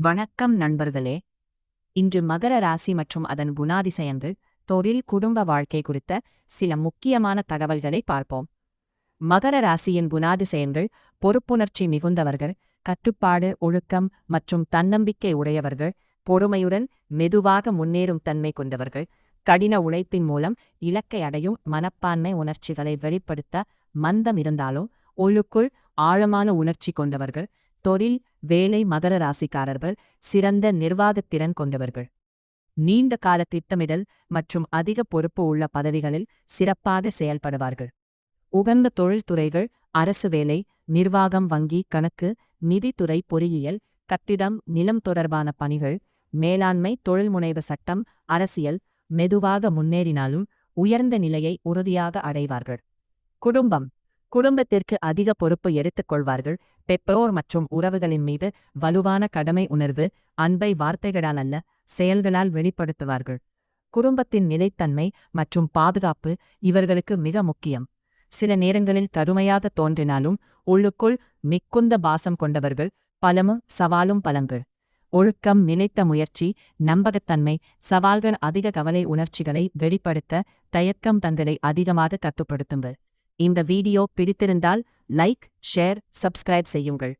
வணக்கம் நண்பர்களே. இன்று மகர ராசி மற்றும் அதன் குணாதிசயங்கள் தொழில் குடும்ப வாழ்க்கை குறித்த சில முக்கியமான தகவல்களை பார்ப்போம். மகர ராசியின் குணாதிசயங்கள் பொறுப்புணர்ச்சி மிகுந்தவர்கள் கட்டுப்பாடு ஒழுக்கம் மற்றும் தன்னம்பிக்கை உடையவர்கள் பொறுமையுடன் மெதுவாக முன்னேறும் தன்மை கொண்டவர்கள் கடின உழைப்பின் மூலம் இலக்கை அடையும் மனப்பான்மை உணர்ச்சிகளை வெளிப்படுத்த மந்தம் இருந்தாலும் உள்ளுக்குள் ஆழமான உணர்ச்சி கொண்டவர்கள் தொழில் வேலை மகர ராசிக்காரர்கள் சிறந்த நிர்வாகத்திறன் கொண்டவர்கள். நீண்ட கால திட்டமிடல் மற்றும் அதிக பொறுப்பு உள்ள பதவிகளில் சிறப்பாக செயல்படுவார்கள். உகந்த தொழில்துறைகள் அரசு வேலை நிர்வாகம் வங்கி கணக்கு நிதித்துறை பொறியியல் கட்டிடம் நிலம் தொடர்பான பணிகள் மேலாண்மை தொழில்முனைவு சட்டம் அரசியல் மெதுவாக முன்னேறினாலும் உயர்ந்த நிலையை உறுதியாக அடைவார்கள். குடும்பம் குடும்பத்திற்கு அதிக பொறுப்பு எடுத்துக் கொள்வார்கள். பெற்றோர் மற்றும் உறவுகளின் மீது வலுவான கடமை உணர்வு அன்பை வார்த்தைகளால் அல்ல செயல்களால் வெளிப்படுத்துவார்கள். குடும்பத்தின் நிலைத்தன்மை மற்றும் பாதுகாப்பு இவர்களுக்கு மிக முக்கியம். சில நேரங்களில் கடுமையாக தோன்றினாலும் உள்ளுக்குள் மிக்குந்த பாசம் கொண்டவர்கள் பலமும் சவாலும் பலங்கள். ஒழுக்கம் நிலைத்த முயற்சி நம்பகத்தன்மை சவால்கள் அதிக கவலை உணர்ச்சிகளை வெளிப்படுத்த தயக்கம் தங்களை அதிகமாக கட்டுப்படுத்துங்கள். இந்த வீடியோ பிடித்திருந்தால் லைக் ஷேர் சப்ஸ்கிரைப் செய்யுங்கள்.